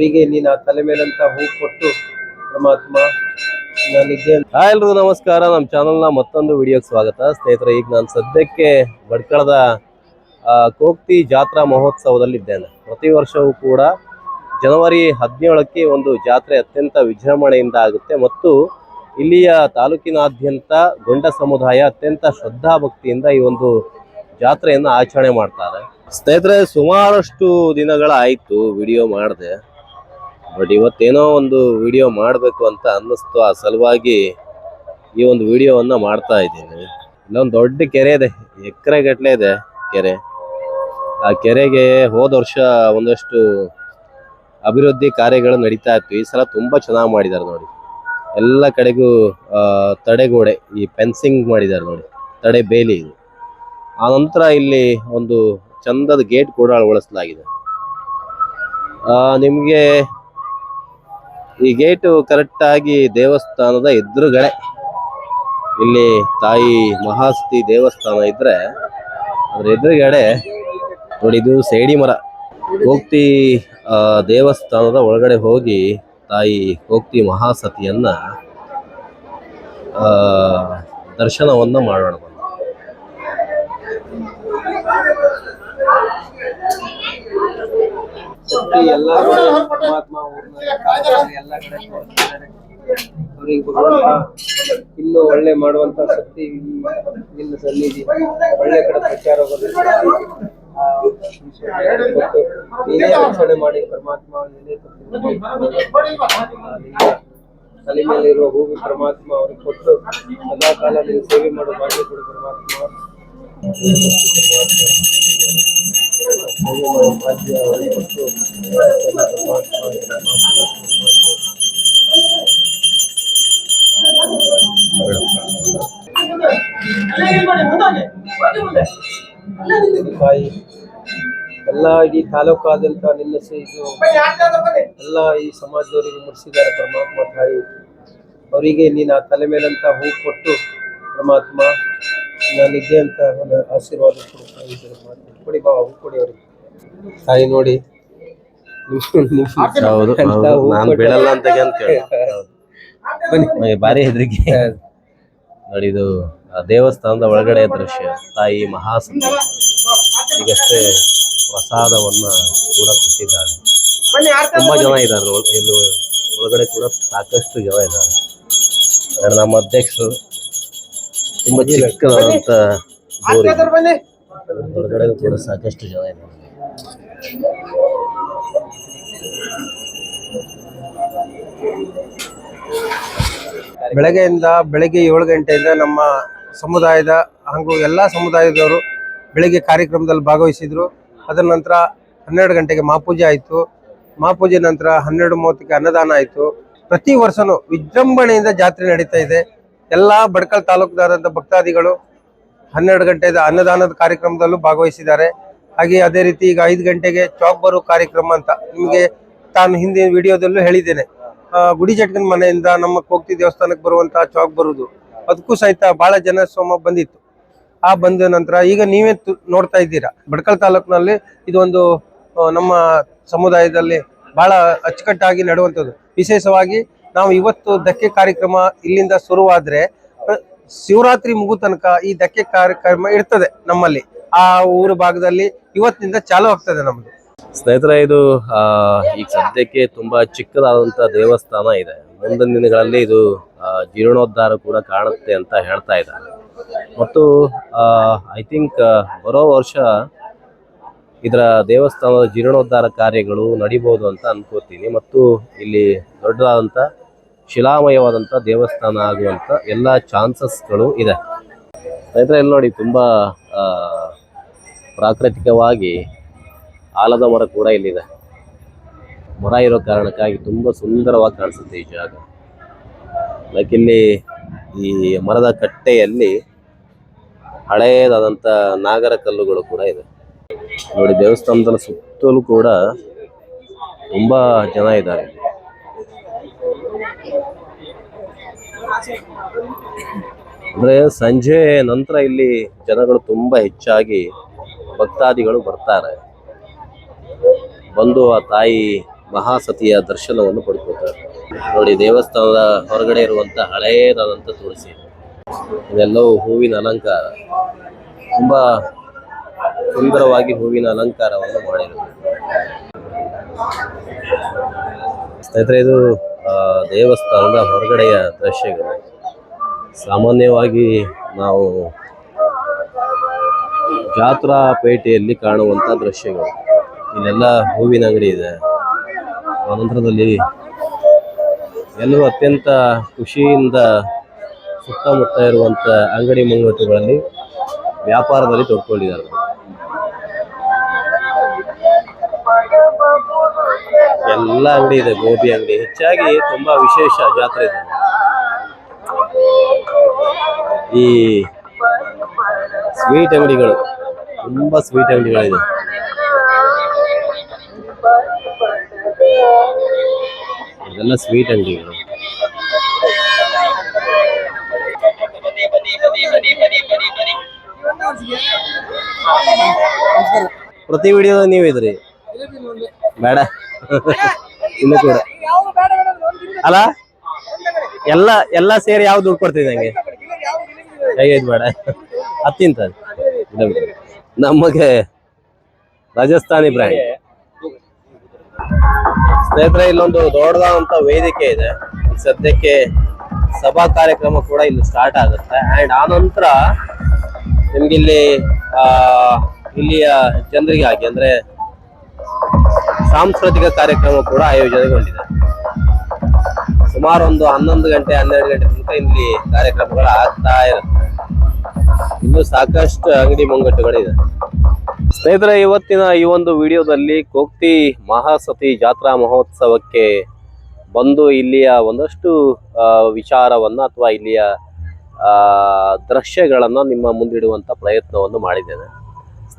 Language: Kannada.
ಅವರಿಗೆ ನೀನು ಆ ತಲೆ ಮೇಲಂತ ಹೂ ಕೊಟ್ಟು ಪರಮಾತ್ಮ ಹಾಯ್ ಎಲ್ರಿಗೂ ನಮಸ್ಕಾರ. ನಮ್ಮ ಚಾನಲ್ನ ಮತ್ತೊಂದು ವಿಡಿಯೋಗೆ ಸ್ವಾಗತ. ಸ್ನೇಹಿತರೆ, ಈಗ ನಾನು ಸದ್ಯಕ್ಕೆ ಭಟ್ಕಳದ ಕೋಕ್ತಿ ಜಾತ್ರಾ ಮಹೋತ್ಸವದಲ್ಲಿದ್ದೇನೆ. ಪ್ರತಿ ವರ್ಷವೂ ಕೂಡ ಜನವರಿ ಹದಿನೇಳಕ್ಕೆ ಒಂದು ಜಾತ್ರೆ ಅತ್ಯಂತ ವಿಜೃಂಭಣೆಯಿಂದ ಆಗುತ್ತೆ ಮತ್ತು ಇಲ್ಲಿಯ ತಾಲೂಕಿನಾದ್ಯಂತ ಗೊಂಡ ಸಮುದಾಯ ಅತ್ಯಂತ ಶ್ರದ್ಧಾಭಕ್ತಿಯಿಂದ ಈ ಒಂದು ಜಾತ್ರೆಯನ್ನು ಆಚರಣೆ ಮಾಡ್ತಾರೆ. ಸ್ನೇಹಿತರೆ, ಸುಮಾರಷ್ಟು ದಿನಗಳಾಯಿತು ವಿಡಿಯೋ ಮಾಡಿದೆ. ಬಟ್ ಇವತ್ತೇನೋ ಒಂದು ವಿಡಿಯೋ ಮಾಡಬೇಕು ಅಂತ ಅನ್ನಿಸ್ತು. ಆ ಸಲುವಾಗಿ ಈ ಒಂದು ವಿಡಿಯೋವನ್ನು ಮಾಡ್ತಾ ಇದ್ದೀನಿ. ಇಲ್ಲೊಂದು ದೊಡ್ಡ ಕೆರೆ ಇದೆ. ಎಕರೆ ಗಟ್ಟಲೆ ಇದೆ ಕೆರೆ. ಆ ಕೆರೆಗೆ ಹೋದ ವರ್ಷ ಒಂದಷ್ಟು ಅಭಿವೃದ್ಧಿ ಕಾರ್ಯಗಳು ನಡೀತಾ ಇತ್ತು. ಈ ಸಲ ತುಂಬ ಚೆನ್ನಾಗಿ ಮಾಡಿದ್ದಾರೆ ನೋಡಿ. ಎಲ್ಲ ಕಡೆಗೂ ತಡೆಗೋಡೆ, ಈ ಫೆನ್ಸಿಂಗ್ ಮಾಡಿದ್ದಾರೆ ನೋಡಿ. ತಡೆ ಬೇಲಿ ಇದು. ಆ ಇಲ್ಲಿ ಒಂದು ಚಂದದ ಗೇಟ್ ಕೂಡ ಅಳವಡಿಸಲಾಗಿದೆ. ನಿಮ್ಗೆ ಈ ಗೇಟು ಕರೆಕ್ಟ್ ಆಗಿ ದೇವಸ್ಥಾನದ ಎದುರುಗಡೆ. ಇಲ್ಲಿ ತಾಯಿ ಮಹಾಸ್ತಿ ದೇವಸ್ಥಾನ ಇದ್ರೆ ಅದ್ರ ಎದುರುಗಡೆ ನೋಡಿ ಇದು ಸೇಡಿ ಮರ. ಹೋಗ್ತಿ ದೇವಸ್ಥಾನದ ಒಳಗಡೆ ಹೋಗಿ ತಾಯಿ ಹೋಗ್ತಿ ಮಹಾಸತಿಯನ್ನ ದರ್ಶನವನ್ನ ಮಾಡೋಣ. ಎಲ್ಲ ಕಡೆ ಪರಮಾತ್ಮ ಎಲ್ಲ ಕಡೆ ತೋರಿಸ್ತಿದ್ದಾರೆ. ಅವ್ರಿಗೆ ಭಗವಂತ ಇನ್ನೂ ಒಳ್ಳೆ ಮಾಡುವಂತ ಶಕ್ತಿ ನಿನ್ನ ಸನ್ನಿಧಿ. ಒಳ್ಳೆ ಕಡೆ ಪ್ರಚಾರ ನೀನೇ ರಕ್ಷಣೆ ಮಾಡಿ ಪರಮಾತ್ಮ ನೀನೇ ತಲೆ ಮೇಲೆ ಇರುವ ಹೂವು ಪರಮಾತ್ಮ ಅವ್ರಿಗೆ ಕೊಟ್ಟು ಸದಾ ಕಾಲ ನೀನು ಸೇವೆ ಮಾಡೋ ಭಾಗ್ಯ ಕೊಡು ಪರಮಾತ್ಮ. ಎಲ್ಲ ಇಡೀ ತಾಲೂಕಾದಂತ ನಿನ್ನೆ ಇದು ಎಲ್ಲ ಈ ಸಮಾಜದವರಿಗೆ ಮುಡಿಸಿದ್ದಾರೆ ಪರಮಾತ್ಮ ತಾಯಿ. ಅವರಿಗೆ ನೀನು ಆ ತಲೆ ಮೇಲಂತ ಹೂ ಕೊಟ್ಟು ಪರಮಾತ್ಮ ನಾನಿದ್ದೆ ಅಂತ ಒಂದು ಆಶೀರ್ವಾದ ಕೊಡು. ತಾಯಿ ಪರಮಾತ್ಮ. ಕೊಡಿ ಬಾ ಹೂ ಕೊಡಿ ಅವ್ರಿಗೆ. ತಾಯಿ ನೋಡಿ. ಬಾರಿ ಹೌದು ಅಂತ ಹೌದು. ಬೀಳಲ್ಲ. ಬನ್ನಿ. ನನಗೆ ಭಾರಿ ಹೆದರಿಕೆ ನೋಡಿ ಇದು ಆ ದೇವಸ್ಥಾನದ ಒಳಗಡೆ ದೃಶ್ಯ. ತಾಯಿ ಮಹಾಸಂತ ಈಗಷ್ಟೇ ಪ್ರಸಾದವನ್ನ ಕೂಡ ಕೊಟ್ಟಿದ್ದಾರೆ. ತುಂಬಾ ಜನ ಇದ್ದಾರೆ. ಇಲ್ಲಿ ಒಳಗಡೆ ಕೂಡ ಸಾಕಷ್ಟು ಜನ ಇದ್ದಾರೆ. ಆದ್ರೆ ನಮ್ಮ ಅಧ್ಯಕ್ಷರು ತುಂಬಾ ಚಿಕ್ಕದಾದಂತ ಬೋರ್. ಬನ್ನಿ. ಹೊರಗಡೆ ಕೂಡ ಸಾಕಷ್ಟು ಜನ ಇದ್ದಾರೆ. ಬೆಳಗ್ಗೆಯಿಂದ ಬೆಳಗ್ಗೆ ಏಳು ಗಂಟೆಯಿಂದ ನಮ್ಮ ಸಮುದಾಯದ ಹಾಗೂ ಎಲ್ಲ ಸಮುದಾಯದವರು ಬೆಳಗ್ಗೆ ಕಾರ್ಯಕ್ರಮದಲ್ಲಿ ಭಾಗವಹಿಸಿದ್ರು. ಅದರ ನಂತರ ಹನ್ನೆರಡು ಗಂಟೆಗೆ ಮಾಪೂಜೆ ಆಯಿತು. ಮಾಪೂಜೆ ನಂತರ ಹನ್ನೆರಡು ಮೂವತ್ತಕ್ಕೆ ಅನ್ನದಾನ ಆಯಿತು. ಪ್ರತಿ ವರ್ಷನೂ ವಿಜೃಂಭಣೆಯಿಂದ ಜಾತ್ರೆ ನಡೀತಾ ಇದೆ. ಎಲ್ಲ ಬಡ್ಕಲ್ ತಾಲೂಕುದಾರಂಥ ಭಕ್ತಾದಿಗಳು ಹನ್ನೆರಡು ಗಂಟೆದ ಅನ್ನದಾನದ ಕಾರ್ಯಕ್ರಮದಲ್ಲೂ ಭಾಗವಹಿಸಿದ್ದಾರೆ. ಹಾಗೆ ಅದೇ ರೀತಿ ಈಗ ಐದು ಗಂಟೆಗೆ ಚಾಕ್ ಬರೋ ಕಾರ್ಯಕ್ರಮ ಅಂತ ನಿಮಗೆ ತಾನು ಹಿಂದಿನ ವಿಡಿಯೋದಲ್ಲೂ ಹೇಳಿದ್ದೇನೆ. ಗುಡಿ ಜಟ್ಕನ್ ಮನೆಯಿಂದ ನಮ್ಮ ಕೋಕ್ತಿ ದೇವಸ್ಥಾನಕ್ಕೆ ಬರುವಂತಹ ಚಾಕ್ ಬರುವುದು ಅದಕ್ಕೂ ಸಹಿತ ಬಹಳ ಜನ ಸೋಮ ಬಂದಿತ್ತು. ಆ ಬಂದ ನಂತರ ಈಗ ನೀವೇ ನೋಡ್ತಾ ಇದ್ದೀರಾ. ಬಡ್ಕಲ್ ತಾಲೂಕಿನಲ್ಲಿ ಇದೊಂದು ನಮ್ಮ ಸಮುದಾಯದಲ್ಲಿ ಬಹಳ ಅಚ್ಚುಕಟ್ಟಾಗಿ ನಡುವಂಥದ್ದು ವಿಶೇಷವಾಗಿ ನಾವು ಇವತ್ತು ಧಕ್ಕೆ ಕಾರ್ಯಕ್ರಮ ಇಲ್ಲಿಂದ ಶುರುವಾದ್ರೆ, ಶಿವರಾತ್ರಿ ಮುಗು ತನಕ ಈ ಧಕ್ಕೆ ಕಾರ್ಯಕ್ರಮ ಇರ್ತದೆ ನಮ್ಮಲ್ಲಿ. ಆ ಊರು ಭಾಗದಲ್ಲಿ ಇವತ್ತಿನಿಂದ ಚಾಲು ಆಗ್ತದೆ ನಮ್ದು. ಸ್ನೇಹಿತರ, ಇದು ಈಗ ಸದ್ಯಕ್ಕೆ ತುಂಬಾ ಚಿಕ್ಕದಾದಂತ ದೇವಸ್ಥಾನ ಇದೆ. ಮುಂದಿನ ದಿನಗಳಲ್ಲಿ ಇದು ಜೀರ್ಣೋದ್ಧಾರ ಕೂಡ ಕಾಣುತ್ತೆ ಅಂತ ಹೇಳ್ತಾ ಇದ್ದಾರೆ. ಮತ್ತು ಐ ಥಿಂಕ್ ಬರೋ ವರ್ಷ ಇದರ ದೇವಸ್ಥಾನದ ಜೀರ್ಣೋದ್ಧಾರ ಕಾರ್ಯಗಳು ನಡಿಬಹುದು ಅಂತ ಅನ್ಕೋತೀನಿ. ಮತ್ತು ಇಲ್ಲಿ ದೊಡ್ಡದಾದಂತ ಶಿಲಾಮಯವಾದಂತ ದೇವಸ್ಥಾನ ಆಗುವಂಥ ಎಲ್ಲ ಚಾನ್ಸಸ್ಗಳು ಇದೆ. ಸ್ನೇಹಿತರೆ ಇಲ್ಲಿ ನೋಡಿ ತುಂಬಾ ಪ್ರಾಕೃತಿಕವಾಗಿ ಆಲದ ಮರ ಕೂಡ ಇಲ್ಲಿದೆ. ಮರ ಇರೋ ಕಾರಣಕ್ಕಾಗಿ ತುಂಬಾ ಸುಂದರವಾಗಿ ಕಾಣಿಸುತ್ತೆ ಈ ಜಾಗ. ಲೈಕ್ ಇಲ್ಲಿ ಈ ಮರದ ಕಟ್ಟೆಯಲ್ಲಿ ಹಳೆಯದಾದಂಥ ನಾಗರ ಕಲ್ಲುಗಳು ಕೂಡ ಇದೆ. ನೋಡಿ, ದೇವಸ್ಥಾನದ ಸುತ್ತಲೂ ಕೂಡ ತುಂಬಾ ಜನ ಇದ್ದಾರೆ. ಅಂದ್ರೆ ಸಂಜೆ ನಂತರ ಇಲ್ಲಿ ಜನಗಳು ತುಂಬಾ ಹೆಚ್ಚಾಗಿ ಭಕ್ತಾದಿಗಳು ಬರ್ತಾರೆ. ಬಂದು ಆ ತಾಯಿ ಮಹಾಸತಿಯ ದರ್ಶನವನ್ನು ಪಡ್ಕೋತಾರೆ. ನೋಡಿ, ದೇವಸ್ಥಾನದ ಹೊರಗಡೆ ಇರುವಂತ ಹಳೆಯದಾದಂಥ ತುಳಸಿ. ಇದೆಲ್ಲವೂ ಹೂವಿನ ಅಲಂಕಾರ. ತುಂಬಾ ಸುಂದರವಾಗಿ ಹೂವಿನ ಅಲಂಕಾರವನ್ನು ಮಾಡಿರುತ್ತೆ ಸ್ನೇಹಿತರೆ, ಇದು ದೇವಸ್ಥಾನದ ಹೊರಗಡೆಯ ದೃಶ್ಯಗಳು. ಸಾಮಾನ್ಯವಾಗಿ ನಾವು ಜಾತ್ರಾ ಪೇಟೆಯಲ್ಲಿ ಕಾಣುವಂತ ದೃಶ್ಯಗಳು. ಇಲ್ಲೆಲ್ಲ ಹೂವಿನ ಅಂಗಡಿ ಇದೆ. ಅನಂತರದಲ್ಲಿ ಎಲ್ಲರೂ ಅತ್ಯಂತ ಖುಷಿಯಿಂದ ಸುತ್ತಮುತ್ತ ಇರುವಂತ ಅಂಗಡಿ ಮುಂಗಟ್ಟುಗಳಲ್ಲಿ ವ್ಯಾಪಾರದಲ್ಲಿ ತೊಡ್ಕೊಂಡಿದ್ದಾರೆ. ಎಲ್ಲ ಅಂಗಡಿ ಇದೆ, ಗೋಬಿ ಅಂಗಡಿ. ಹೆಚ್ಚಾಗಿ ತುಂಬಾ ವಿಶೇಷ ಜಾತ್ರೆ ಇದೆ. ಈ ಸ್ವೀಟ್ ಅಂಗಡಿಗಳು, ತುಂಬಾ ಸ್ವೀಟ್ ಅಂಗಡಿಗಳಿದೆ. ಇದೆಲ್ಲ ಸ್ವೀಟ್ ಅಂಗಡಿಗಳು. ಪ್ರತಿ ವಿಡಿಯೋ ನೀವಿದ್ರಿ ಬೇಡ. ಇನ್ನು ಕೂಡ. ಅಲ್ಲ? ಎಲ್ಲ ಎಲ್ಲ ಸೇರಿ ಯಾವ್ದು ದುಡ್ಡು ಕೊಡ್ತಿದೆ ಹಂಗೆ ಐದು ಬೇಡ. ಅತ್ತಿಂತ ನಮಗೆ ರಾಜಸ್ಥಾನಿ ಬ್ರ್ಯಾಂಡ್ ಸ್ನೇಹಿತರೆ ಇಲ್ಲೊಂದು ದೊಡ್ಡದಾದಂತ ವೇದಿಕೆ ಇದೆ. ಸದ್ಯಕ್ಕೆ ಸಭಾ ಕಾರ್ಯಕ್ರಮ ಕೂಡ ಇಲ್ಲಿ ಸ್ಟಾರ್ಟ್ ಆಗುತ್ತೆ. ಅಂಡ್ ಆ ನಂತರ ನಿಮ್ಗೆ ಇಲ್ಲಿ ಇಲ್ಲಿಯ ಜನರಿಗೆ ಆಗಿ ಅಂದ್ರೆ ಸಾಂಸ್ಕೃತಿಕ ಕಾರ್ಯಕ್ರಮ ಕೂಡ ಆಯೋಜನೆಗೊಂಡಿದೆ. ಸುಮಾರು ಒಂದು ಹನ್ನೊಂದು ಗಂಟೆ, ಹನ್ನೆರಡು ಗಂಟೆ ತನಕ ಇಲ್ಲಿ ಕಾರ್ಯಕ್ರಮಗಳು ಆಗ್ತಾ ಇರುತ್ತೆ. ಇನ್ನು ಸಾಕಷ್ಟು ಅಂಗಡಿ ಮುಂಗಟ್ಟುಗಳಿದೆ. ಸ್ನೇಹಿತರೆ, ಇವತ್ತಿನ ಈ ಒಂದು ವಿಡಿಯೋದಲ್ಲಿ ಕೋಕ್ತಿ ಮಹಾಸತಿ ಜಾತ್ರಾ ಮಹೋತ್ಸವಕ್ಕೆ ಬಂದು ಇಲ್ಲಿಯ ಒಂದಷ್ಟು ವಿಚಾರವನ್ನು ಅಥವಾ ಇಲ್ಲಿಯ ದೃಶ್ಯಗಳನ್ನ ನಿಮ್ಮ ಮುಂದಿಡುವಂಥ ಪ್ರಯತ್ನವನ್ನು ಮಾಡಿದ್ದೇನೆ.